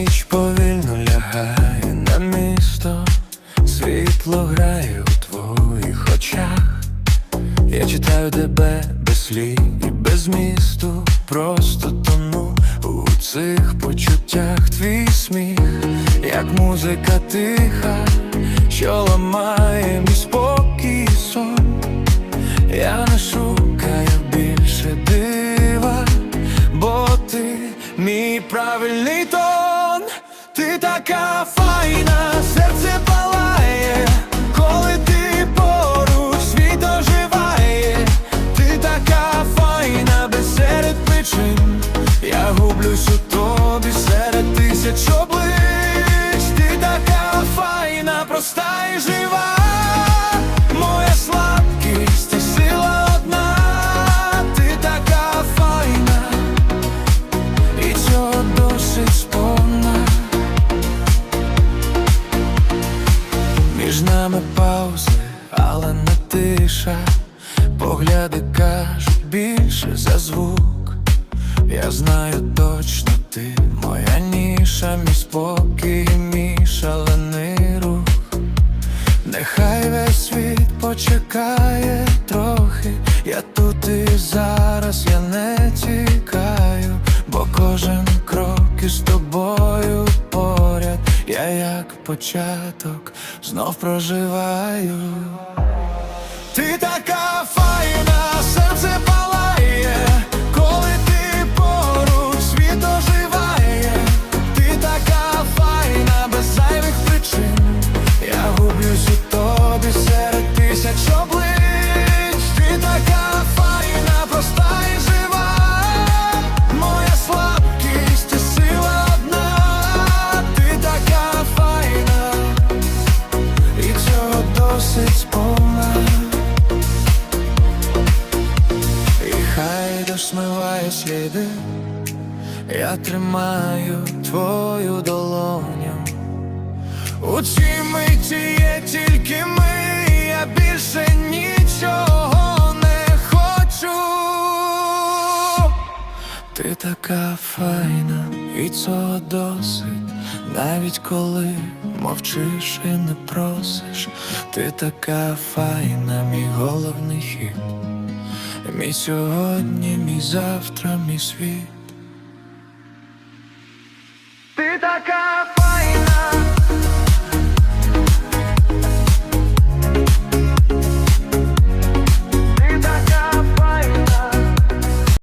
Ніч повільно лягає на місто, світло грає у твоїх очах. Я читаю тебе без слів і без місту, просто тону у цих почуттях твій сміх, як музика тиха. Ти така файна, серце палає, коли ти поруч світ оживає, ти така файна, без серед причин, я гублюсь у тобі серед тисяч облич, ти така файна, проста і жива, Паузи, але не тиша. Погляди кажуть більше за звук. Я знаю точно ти моя ніша, мій спокій, мій шалений рух. Нехай весь світ почекає трохи, я тут і зараз як початок знов проживаю. Ти така файна, смиває сліди, я тримаю твою долоню. У цій миті є тільки ми, я більше нічого не хочу. Ти така файна, і цього досить, навіть коли мовчиш і не просиш, ти така файна, мій головний хід. Мій сьогодні, мій завтра, мій світ. Ти така